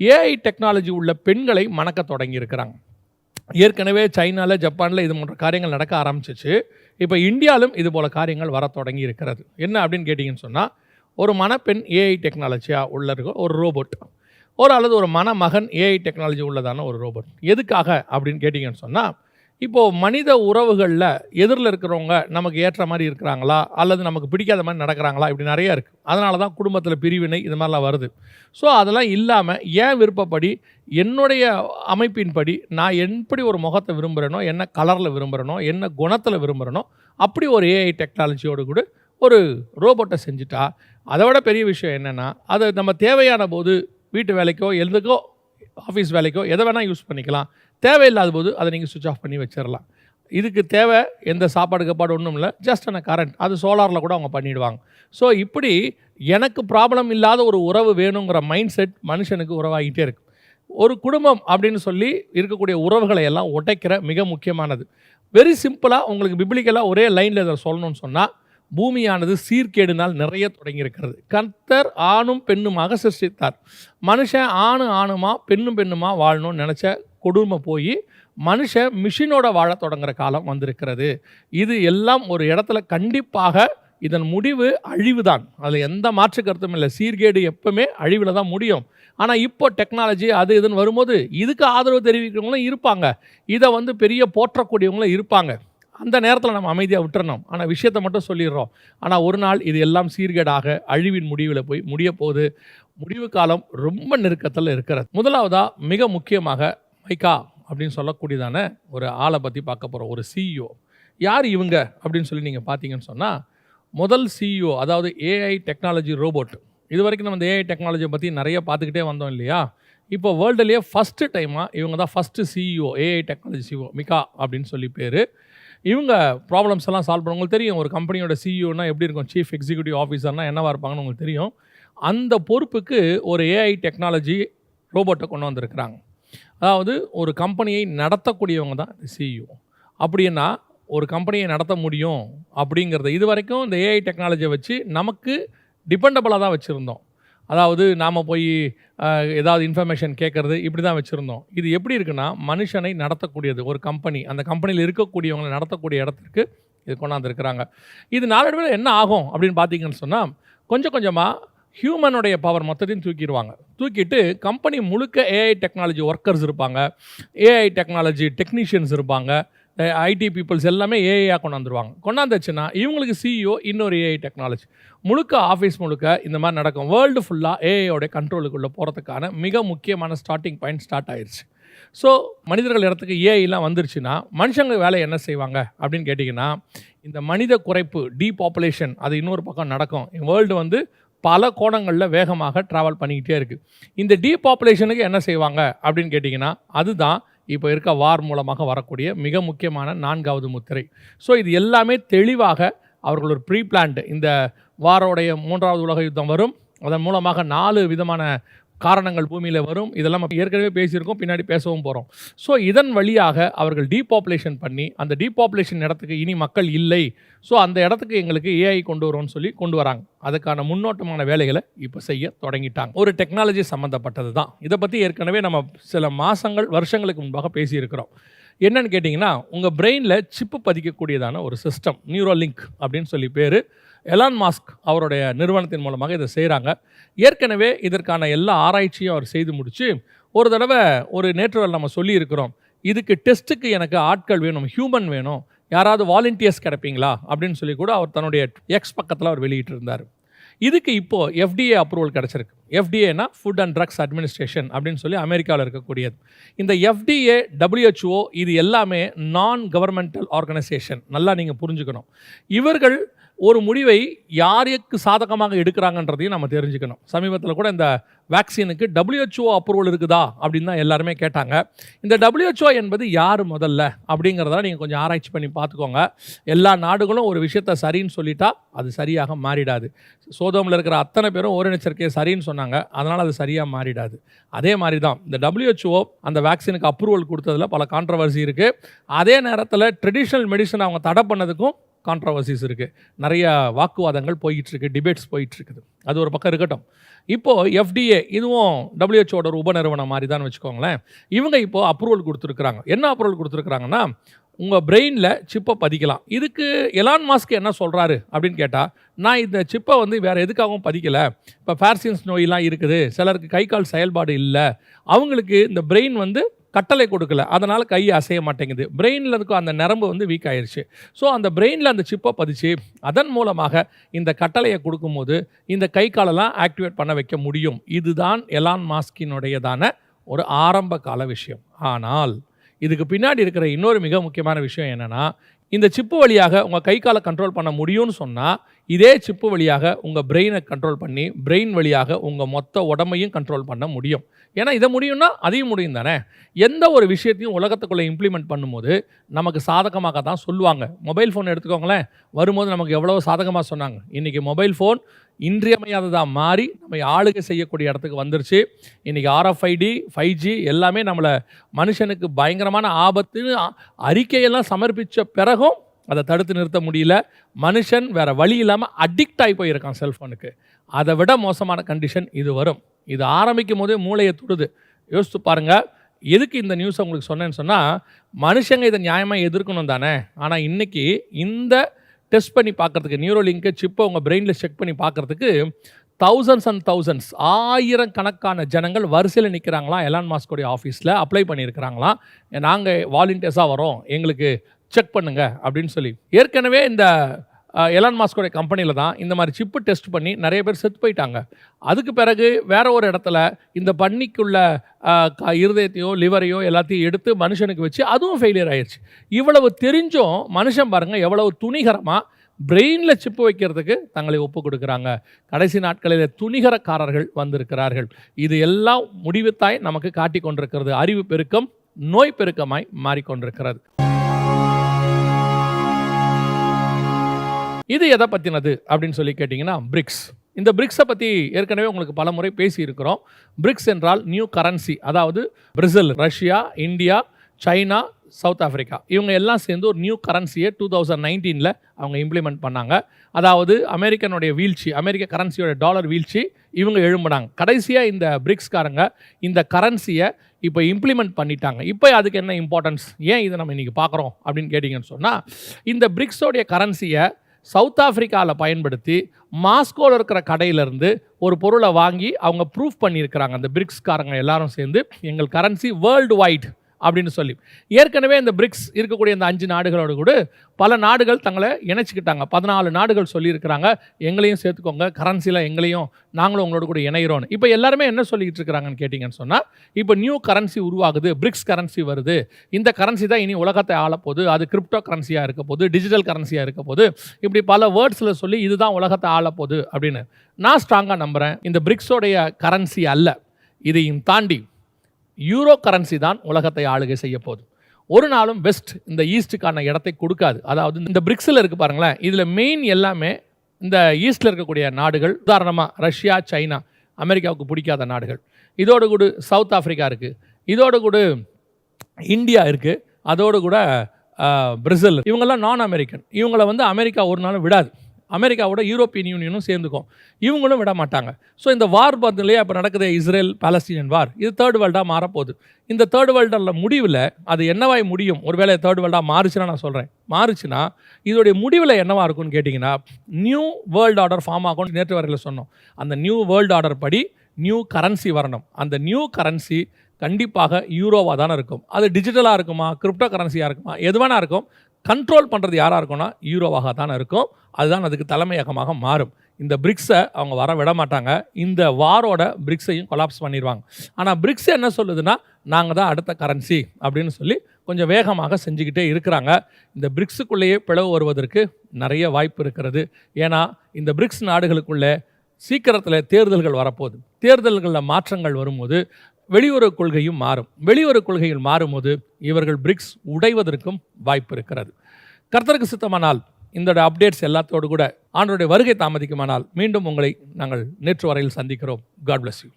AI technology உள்ள பெண்களை மணக்க தொடங்கி இருக்கிறாங்க ஏற்கனவே சைனாவில் ஜப்பானில் இது போன்ற காரியங்கள் நடக்க ஆரம்பிச்சிச்சு. இப்போ இந்தியாவிலும் இது போல் காரியங்கள் வர தொடங்கி இருக்கிறது என்ன அப்படின்னு கேட்டிங்கன்னு சொன்னால் ஒரு மணப்பெண் ஏஐ டெக்னாலஜியாக உள்ள இருக்க ஒரு ரோபோட் ஒரு அல்லது ஒரு மணமகன் ஏஐ டெக்னாலஜி உள்ளதான ஒரு ரோபோட் எதுக்காக அப்படின்னு கேட்டிங்கன்னு சொன்னால் இப்போது மனித உறவுகளில் எதிரில் இருக்கிறவங்க நமக்கு ஏற்ற மாதிரி இருக்கிறாங்களா? அல்லது நமக்கு பிடிக்காத மாதிரி நடக்கிறாங்களா? இப்படி நிறைய இருக்குது அதனால தான் குடும்பத்தில் பிரிவினை இது மாதிரிலாம் வருது. ஸோ அதெல்லாம் இல்லாமல் ஏன் விருப்பப்படி என்னுடைய அமைப்பின்படி நான் எப்படி ஒரு முகத்தை விரும்புகிறேனோ என்ன கலரில் விரும்புகிறேனோ என்ன குணத்தில் விரும்புகிறேனோ அப்படி ஒரு ஏஐ டெக்னாலஜியோடு கூட ஒரு ரோபோட்டை செஞ்சுட்டா அதை விட பெரிய விஷயம் என்னென்னா அது நம்ம தேவையான போது வீட்டு வேலைக்கோ எதுக்கோ ஆஃபீஸ் வேலைக்கோ எதை வேணால் யூஸ் பண்ணிக்கலாம். தேவையில்லாத போது அதை நீங்கள் சுவிட்ச் ஆஃப் பண்ணி வச்சிடலாம் இதுக்கு தேவை எந்த சாப்பாடு கப்பாடு ஒன்றும் இல்லை. ஜஸ்ட் அந்த கரண்ட் அது சோலாரில் கூட அவங்க பண்ணிவிடுவாங்க ஸோ இப்படி எனக்கு ப்ராப்ளம் இல்லாத ஒரு உறவு வேணுங்கிற மைண்ட் செட் மனுஷனுக்கு உறவாகிட்டே இருக்கு. ஒரு குடும்பம் அப்படின்னு சொல்லி இருக்கக்கூடிய உறவுகளை எல்லாம் உடைக்கிற மிக முக்கியமானது. வெரி சிம்பிளாக உங்களுக்கு பிப்ளிக்கலாக ஒரே லைனில் இதை சொல்லணும்னு சொன்னால் பூமியானது சீர்கேடுனால் நிறைய தொடங்கியிருக்கிறது. கர்த்தர் ஆணும் பெண்ணுமாக சிருஷ்டித்தார். மனுஷன் ஆணு ஆணுமா பெண்ணும் பெண்ணுமா வாழணும்னு நினச்ச கொடுமை போய் மனுஷன் மிஷினோட வாழ தொடங்குற காலம் வந்திருக்கிறது. இது எல்லாம் ஒரு இடத்துல கண்டிப்பாக இதன் முடிவு அழிவு தான் அதில் எந்த மாற்று கருத்தும் இல்லை. சீர்கேடு எப்பவுமே அழிவில் தான் முடியும். ஆனால் இப்போ டெக்னாலஜி அது இதுன்னு வரும்போது இதுக்கு ஆதரவு தெரிவிக்கிறவங்களும் இருப்பாங்க. இதை வந்து பெரிய போற்றக்கூடியவங்களும் இருப்பாங்க. அந்த நேரத்தில் நம்ம அமைதியாக விட்டுறணும். ஆனால் விஷயத்தை மட்டும் சொல்லிடுறோம். ஆனால் ஒரு நாள் இது எல்லாம் சீர்கேடாக அழிவின் முடிவில் போய் முடிய போகுது. முடிவு காலம் ரொம்ப நெருக்கத்தில் இருக்கிறது. முதலாவதாக மிக முக்கியமாக மைக்கா அப்படின்னு சொல்லக்கூடியதான ஒரு ஆளை பற்றி பார்க்க போகிறோம் ஒரு சிஇஓ யார் இவங்க அப்படின்னு சொல்லி நீங்கள் பார்த்தீங்கன்னு சொன்னால் முதல் சிஇஓ அதாவது ஏஐ டெக்னாலஜி ரோபோட் இது வரைக்கும் நம்ம இந்த ஏஐ டெக்னாலஜியை பற்றி நிறைய பார்த்துக்கிட்டே வந்தோம் இல்லையா? இப்போ வேர்ல்டுலேயே ஃபஸ்ட்டு டைமாக இவங்க தான் first CEO AI technology CEO Mika அப்படின்னு சொல்லி பேர். இவங்க ப்ராப்ளம்ஸ் எல்லாம் சால்வ் பண்ண உங்களுக்கு தெரியும் ஒரு கம்பெனியோட சிஇஓனா எப்படி இருக்கும்? சீஃப் எக்ஸிக்யூட்டிவ் ஆஃபீஸர்னா என்னவா இருப்பாங்கன்னு உங்களுக்கு தெரியும். அந்த பொறுப்புக்கு ஒரு ஏஐ டெக்னாலஜி ரோபோட்டை கொண்டு வந்திருக்கிறாங்க. அதாவது ஒரு கம்பெனியை நடத்தக்கூடியவங்க தான் சிஇஓ அப்படின்னா ஒரு கம்பெனியை நடத்த முடியும் அப்படிங்கிறத இது வரைக்கும் இந்த ஏஐ டெக்னாலஜியை வச்சு நமக்கு டிபெண்டபிளாக தான் வச்சுருந்தோம். அதாவது நாம் போய் ஏதாவது இன்ஃபர்மேஷன் கேட்குறது இப்படி தான் வச்சுருந்தோம். இது எப்படி இருக்குன்னா மனுஷனை நடத்தக்கூடியது ஒரு கம்பெனி அந்த கம்பெனியில் இருக்கக்கூடியவங்களை நடத்தக்கூடிய இடத்துக்கு இது கொண்டாந்துருக்கிறாங்க. இது நாளடைவில் என்ன ஆகும் அப்படின்னு பார்த்தீங்கன்னு சொன்னால் கொஞ்சம் கொஞ்சமாக ஹியூமனுடைய பவர் மொத்தத்தையும் தூக்கிடுவாங்க. தூக்கிட்டு கம்பெனி முழுக்க ஏஐ டெக்னாலஜி ஒர்க்கர்ஸ் இருப்பாங்க. ஏஐ டெக்னாலஜி டெக்னீஷியன்ஸ் இருப்பாங்க. ஐடி பீப்புள்ஸ் எல்லாமே ஏஐயாக கொண்டாந்துருவாங்க கொண்டாந்துச்சுன்னா இவங்களுக்கு சிஇஓ இன்னொரு ஏஐ டெக்னாலஜி முழுக்க ஆஃபீஸ் முழுக்க இந்த மாதிரி நடக்கும். வேர்ல்டு ஃபுல்லாக ஏஐயோடைய கண்ட்ரோலுக்குள்ளே போகிறதுக்கான மிக முக்கியமான ஸ்டார்டிங் பாயிண்ட் ஸ்டார்ட் ஆயிடுச்சு ஸோ மனிதர்கள் இடத்துக்கு ஏஐலாம் வந்துருச்சுன்னா மனுஷங்க வேலை என்ன செய்வாங்க அப்படின்னு கேட்டிங்கன்னா இந்த மனித குறைப்பு டீபாப்புலேஷன் அது இன்னொரு பக்கம் நடக்கும். வேர்ல்டு வந்து பல கோணங்களில் வேகமாக ட்ராவல் பண்ணிக்கிட்டே இருக்குது இந்த டீபாப்புலேஷனுக்கு என்ன செய்வாங்க அப்படின்னு கேட்டிங்கன்னா அதுதான் இப்போ இருக்க வார் மூலமாக வரக்கூடிய மிக முக்கியமான நான்காவது முத்திரை. ஸோ இது எல்லாமே தெளிவாக அவர்கள் ஒரு ப்ரீ பிளான்டு இந்த வாரோடைய மூன்றாவது உலக யுத்தம் வரும். அதன் மூலமாக நாலு விதமான காரணங்கள் பூமியில் வரும். இதெல்லாம் நம்ம ஏற்கனவே பேசியிருக்கோம் பின்னாடி பேசவும் போகிறோம் ஸோ இதன் வழியாக அவர்கள் டீபாப்புலேஷன் பண்ணி அந்த டீபாப்புலேஷன் இடத்துக்கு இனி மக்கள் இல்லை. ஸோ அந்த இடத்துக்கு எங்களுக்கு ஏஐ கொண்டு வரோம்னு சொல்லி கொண்டு வராங்க. அதுக்கான முன்னோட்டமான வேலைகளை இப்போ செய்ய தொடங்கிட்டாங்க. ஒரு டெக்னாலஜி சம்மந்தப்பட்டது தான். இதை பற்றி ஏற்கனவே நம்ம சில மாதங்கள் வருஷங்களுக்கு முன்பாக பேசியிருக்கிறோம். என்னன்னு கேட்டிங்கன்னா உங்கள் பிரெயினில் சிப்பு பதிக்கக்கூடியதான ஒரு சிஸ்டம் நியூரோ லிங்க் அப்படின்னு சொல்லி பேர். எலான் மாஸ்க் அவருடைய நிறுவனத்தின் மூலமாக இதை செய்கிறாங்க ஏற்கனவே இதற்கான எல்லா ஆராய்ச்சியும் அவர் செய்து முடித்து ஒரு தடவை ஒரு நேற்றுவல் நம்ம சொல்லியிருக்கிறோம் இதுக்கு டெஸ்ட்டுக்கு எனக்கு ஆட்கள் வேணும் ஹியூமன் வேணும் யாராவது வாலண்டியர்ஸ் கிடைப்பீங்களா? அப்படின்னு சொல்லி கூட அவர் தன்னுடைய எக்ஸ் பக்கத்தில் அவர் வெளியிட்டிருந்தார். இதுக்கு இப்போது எஃப்டிஏ அப்ரூவல் கிடச்சிருக்கு. எஃப்டிஏனா ஃபுட் அண்ட் ட்ரக்ஸ் அட்மினிஸ்ட்ரேஷன் அப்படின்னு சொல்லி அமெரிக்காவில் இருக்கக்கூடியது. இந்த எஃப்டிஏ டபிள்யூஹெச்ஓ இது எல்லாமே நான் கவர்மெண்டல் ஆர்கனைசேஷன் நல்லா நீங்கள் புரிஞ்சுக்கணும். இவர்கள் ஒரு முடிவை யாருக்கு சாதகமாக எடுக்கிறாங்கன்றதையும் நம்ம தெரிஞ்சுக்கணும். சமீபத்தில் கூட இந்த வேக்சினுக்கு டபிள்யூஹெச்ஓ அப்ரூவல் இருக்குதா அப்படின்னு தான் எல்லாருமே கேட்டாங்க. இந்த டபிள்யூஹெச்ஓ என்பது யார் முதல்ல அப்படிங்கிறத நீங்கள் கொஞ்சம் ஆராய்ச்சி பண்ணி பார்த்துக்கோங்க. எல்லா நாடுகளும் ஒரு விஷயத்த சரின்னு சொல்லிட்டா அது சரியாக மாறிடாது. சோதோமில் இருக்கிற அத்தனை பேரும் ஓரினச்சரிக்கையை சரின்னு சொன்னாங்க. அதனால் அது சரியாக மாறிடாது. அதே மாதிரி தான் இந்த டபிள்யூஹெச்ஓ அந்த வேக்சினுக்கு அப்ரூவல் கொடுத்ததுல பல கான்ட்ரவர்சி இருக்குது அதே நேரத்தில் ட்ரெடிஷ்னல் மெடிசன் அவங்க தடை பண்ணதுக்கும் கான்ட்ரவர்சிஸ் இருக்குது நிறைய வாக்குவாதங்கள் போயிட்டுருக்கு டிபேட்ஸ் போயிட்டுருக்குது. அது ஒரு பக்கம் இருக்கட்டும். இப்போது எஃப்டிஏ இதுவும் டபிள்யூஹெச்ஓட ஒரு உபநிறுவனம் மாதிரி தான் வச்சுக்கோங்களேன். இவங்க இப்போது அப்ரூவல் கொடுத்துருக்குறாங்க. என்ன அப்ரூவல் கொடுத்துருக்குறாங்கன்னா உங்கள் பிரெயினில் சிப்பை பதிக்கலாம். இதுக்கு எலான் மாஸ்க் என்ன சொல்கிறாரு அப்படின்னு கேட்டால் நான் இந்த சிப்பை வந்து வேறு எதுக்காகவும் பதிக்கலை. இப்போ ஃபேர்சின்ஸ் நோயெலாம் இருக்குது. சிலருக்கு கை கால் செயல்பாடு இல்லை. அவங்களுக்கு இந்த பிரெயின் வந்து கட்டளை கொடுக்கல. அதனால் கை அசைய மாட்டேங்குது. பிரெயினில் இருக்கும் அந்த நரம்பு வந்து வீக் ஆயிடுச்சு ஸோ அந்த பிரெயினில் அந்த சிப்பை பதிச்சு அதன் மூலமாக இந்த கட்டளையை கொடுக்கும்போது இந்த கை காலெல்லாம் ஆக்டிவேட் பண்ண வைக்க முடியும். இதுதான் எலான் மாஸ்கினுடையதான ஒரு ஆரம்ப கால விஷயம். ஆனால் இதுக்கு பின்னாடி இருக்கிற இன்னொரு மிக முக்கியமான விஷயம் என்னென்னா இந்த சிப்பு வழியாக உங்கள் கை காலை கண்ட்ரோல் பண்ண முடியும்னு சொன்னால் இதே சிப்பு வழியாக உங்கள் பிரெயினை கண்ட்ரோல் பண்ணி பிரெயின் வழியாக உங்கள் மொத்த உடம்பையும் கண்ட்ரோல் பண்ண முடியும். ஏன்னா இதை முடியும்னா அதையும் முடியும் தானே? எந்த ஒரு விஷயத்தையும் உலகத்துக்குள்ளே இம்ப்ளிமெண்ட் பண்ணும்போது நமக்கு சாதகமாக தான் சொல்லுவாங்க. மொபைல் ஃபோன் எடுத்துக்கோங்களேன். வரும்போது நமக்கு எவ்வளோ சாதகமாக சொன்னாங்க. இன்றைக்கி மொபைல் ஃபோன் இன்றியமையாததாக மாறி நம்ம ஆளுகை செய்யக்கூடிய இடத்துக்கு வந்துருச்சு. இன்றைக்கி ஆர்எஃப்ஐடி ஃபைவ் ஜி எல்லாமே நம்மளை மனுஷனுக்கு பயங்கரமான ஆபத்துன்னு அறிக்கையெல்லாம் சமர்ப்பித்த பிறகும் அதை தடுத்து நிறுத்த முடியல. மனுஷன் வேறு வழி இல்லாமல் அடிக்ட் ஆகி போயிருக்கான் செல்ஃபோனுக்கு அதை விட மோசமான கண்டிஷன் இது வரும். இது ஆரம்பிக்கும் போதே மூளையை தொடுது. யோசித்து பாருங்கள் எதுக்கு இந்த நியூஸ் உங்களுக்கு சொன்னேன்னு சொன்னால் மனுஷங்க இதை நியாயமாக எதிர்க்கணும் தானே. ஆனால் இன்றைக்கி இந்த டெஸ்ட் பண்ணி பார்க்கறதுக்கு நியூரோலிங்கை சிப்பை உங்கள் பிரெயினில் செக் பண்ணி பார்க்குறதுக்கு தௌசண்ட்ஸ் அண்ட் தௌசண்ட்ஸ் ஆயிரம் கணக்கான ஜனங்கள் வரிசையில் நிற்கிறாங்களாம் எலான் மாஸ்கோடைய ஆஃபீஸில் அப்ளை பண்ணியிருக்கிறாங்களாம் நாங்கள் வாலண்டியர்ஸாக வரோம். எங்களுக்கு செக் பண்ணுங்க அப்படின்னு சொல்லி. ஏற்கனவே இந்த எலான் மாஸ்கோடைய கம்பெனியில் தான் இந்த மாதிரி சிப்பு டெஸ்ட் பண்ணி நிறைய பேர் செத்து போயிட்டாங்க. அதுக்கு பிறகு வேற ஒரு இடத்துல இந்த பண்ணிக்குள்ள க- இருதயத்தையோ லிவரையோ எல்லாத்தையும் எடுத்து மனுஷனுக்கு வச்சு அதுவும் ஃபெயிலியர் ஆயிடுச்சு இவ்வளவு தெரிஞ்சும் மனுஷன் பாருங்கள் எவ்வளவு துணிகரமாக பிரெயினில் சிப்பு வைக்கிறதுக்கு தங்களை ஒப்பு கொடுக்குறாங்க. கடைசி நாட்களில் துணிகரக்காரர்கள் வந்திருக்கிறார்கள். இது எல்லாம் முடிவுத்தாய் நமக்கு காட்டி கொண்டிருக்கிறது. அறிவு பெருக்கம் நோய் பெருக்கமாய் மாறிக்கொண்டிருக்கிறது. இது எதை பற்றினது அப்படின்னு சொல்லி கேட்டிங்கன்னா பிரிக்ஸ் இந்த பிரிக்ஸை பற்றி ஏற்கனவே உங்களுக்கு பல முறை பேசியிருக்கிறோம். பிரிக்ஸ் என்றால் நியூ கரன்சி அதாவது Brazil Russia India China South Africa இவங்க எல்லாம் சேர்ந்து ஒரு நியூ கரன்சியை டூ தௌசண்ட் நைன்டீனில் அவங்க இம்ப்ளிமெண்ட் பண்ணாங்க. அதாவது அமெரிக்கனுடைய வீழ்ச்சி அமெரிக்க கரன்சியோட டாலர் வீழ்ச்சி இவங்க எழும்புனாங்க. கடைசியாக இந்த பிரிக்ஸ்காரங்க இந்த கரன்சியை இப்போ இம்ப்ளிமெண்ட் பண்ணிட்டாங்க. இப்போ அதுக்கு என்ன இம்பார்ட்டன்ஸ் ஏன் இதை நம்ம இன்றைக்கி பார்க்குறோம் அப்படின்னு கேட்டிங்கன்னு சொன்னால் இந்த பிரிக்ஸோடைய கரன்சியை சவுத் ஆஃப்ரிக்காவில் பயன்படுத்தி மாஸ்கோவில் இருக்கிற கடையிலேருந்து ஒரு பொருளை வாங்கி அவங்க ப்ரூஃப் பண்ணியிருக்கிறாங்க. அந்த பிரிக்ஸ்காரங்க எல்லாரும் சேர்ந்து எங்கள் கரன்சி வேர்ல்டு வைட் அப்படின்னு சொல்லி. ஏற்கனவே இந்த பிரிக்ஸ் இருக்கக்கூடிய இந்த அஞ்சு நாடுகளோடு கூட பல நாடுகள் தங்களை இணைச்சிக்கிட்டாங்க. பதினாலு நாடுகள் சொல்லியிருக்கிறாங்க. எங்களையும் சேர்த்துக்கோங்க. கரன்சியில் எங்களையும் நாங்களும் உங்களோட கூட இணைகிறோன்னு இப்போ எல்லாருமே என்ன சொல்லிக்கிட்டு இருக்கிறாங்கன்னு கேட்டிங்கன்னு சொன்னால் இப்போ நியூ கரன்சி உருவாகுது. பிரிக்ஸ் கரன்சி வருது. இந்த கரன்சி தான் இனி உலகத்தை ஆளப்போகுது. அது கிரிப்டோ கரன்சியாக இருக்க போது டிஜிட்டல் கரன்சியாக இருக்க போது இப்படி பல வேர்ட்ஸில் சொல்லி இதுதான் உலகத்தை ஆளப்போகுது அப்படின்னு நான் ஸ்ட்ராங்காக நம்புகிறேன் இந்த பிரிக்ஸோடைய கரன்சி அல்ல. இதையும் தாண்டி யூரோ கரன்சி தான் உலகத்தை ஆளுகை செய்ய போகுது. ஒரு நாளும் வெஸ்ட் இந்த ஈஸ்ட்டுக்கான இடத்தை கொடுக்காது. அதாவது இந்த பிரிக்ஸில் இருக்கு பாருங்களேன் இதில் மெயின் எல்லாமே இந்த ஈஸ்டில் இருக்கக்கூடிய நாடுகள் உதாரணமாக ரஷ்யா சைனா அமெரிக்காவுக்கு பிடிக்காத நாடுகள். இதோடு கூட சவுத் ஆஃப்ரிக்கா இருக்குது இதோடு கூட இந்தியா இருக்குது அதோடு கூட ஆஹ், பிரேசில் இவங்கெல்லாம் நான் அமெரிக்கன் இவங்கள வந்து அமெரிக்கா ஒரு நாளும் விடாது. அமெரிக்காவோட யூரோப்பியன் யூனியனும் சேர்ந்துக்கும். இவங்களும் விட மாட்டாங்க. ஸோ இந்த வார் பார்த்துலையே இப்போ நடக்குது இஸ்ரேல் பாலஸ்தீனியன் வார் இது தேர்ட் வேர்ல்டாக மாறப்போகுது. இந்த தேர்ட் வேர்ல்டில் முடிவில் அது என்னவாய் முடியும்? ஒருவேளை தேர்ட் வேர்ல்டாக மாறுச்சுன்னா நான் சொல்கிறேன் மாறுச்சுன்னா இதோடைய முடிவில் என்னவா இருக்கும்னு கேட்டிங்கன்னா நியூ வேர்ல்டு ஆர்டர் ஃபார்ம் ஆகும் நேற்று வரையில் சொன்னோம். அந்த நியூ வேர்ல்டு ஆர்டர் படி நியூ கரன்சி வரணும். அந்த நியூ கரன்சி கண்டிப்பாக யூரோவாக தானே இருக்கும். அது டிஜிட்டலாக இருக்குமா? கிரிப்டோ கரன்சியாக இருக்குமா? எது வேணா இருக்கும். கண்ட்ரோல் பண்ணுறது யாராக இருக்கும்னா யூரோவாக தானே இருக்கும். அதுதான் அதுக்கு தலைமையகமாக மாறும். இந்த பிரிக்ஸை அவங்க வர விட மாட்டாங்க. இந்த வாரோட பிரிக்ஸையும் கொலாப்ஸ் பண்ணிடுவாங்க ஆனால் பிரிக்ஸ் என்ன சொல்லுதுன்னா நாங்கள் தான் அடுத்த கரன்சி அப்படின்னு சொல்லி கொஞ்சம் வேகமாக செஞ்சுக்கிட்டே இருக்கிறாங்க. இந்த பிரிக்ஸுக்குள்ளேயே பிளவு வருவதற்கு நிறைய வாய்ப்பு இருக்கிறது. ஏன்னா இந்த பிரிக்ஸ் நாடுகளுக்குள்ளே சீக்கிரத்தில் தேர்தல்கள் வரப்போகுது. தேர்தல்களில் மாற்றங்கள் வரும்போது வெளியுறவு கொள்கையும் மாறும். வெளியுறவு கொள்கையில் மாறும்போது இவர்கள் பிரிக்ஸ் உடைவதற்கும் வாய்ப்பு இருக்கிறது. கர்த்தருக்கு சித்தமானால் இந்த அப்டேட்ஸ் எல்லாத்தோடு கூட ஆண்டோடைய வருகை தாமதிக்குமானால் மீண்டும் உங்களை நாங்கள் நேற்று வரையில் சந்திக்கிறோம். God bless you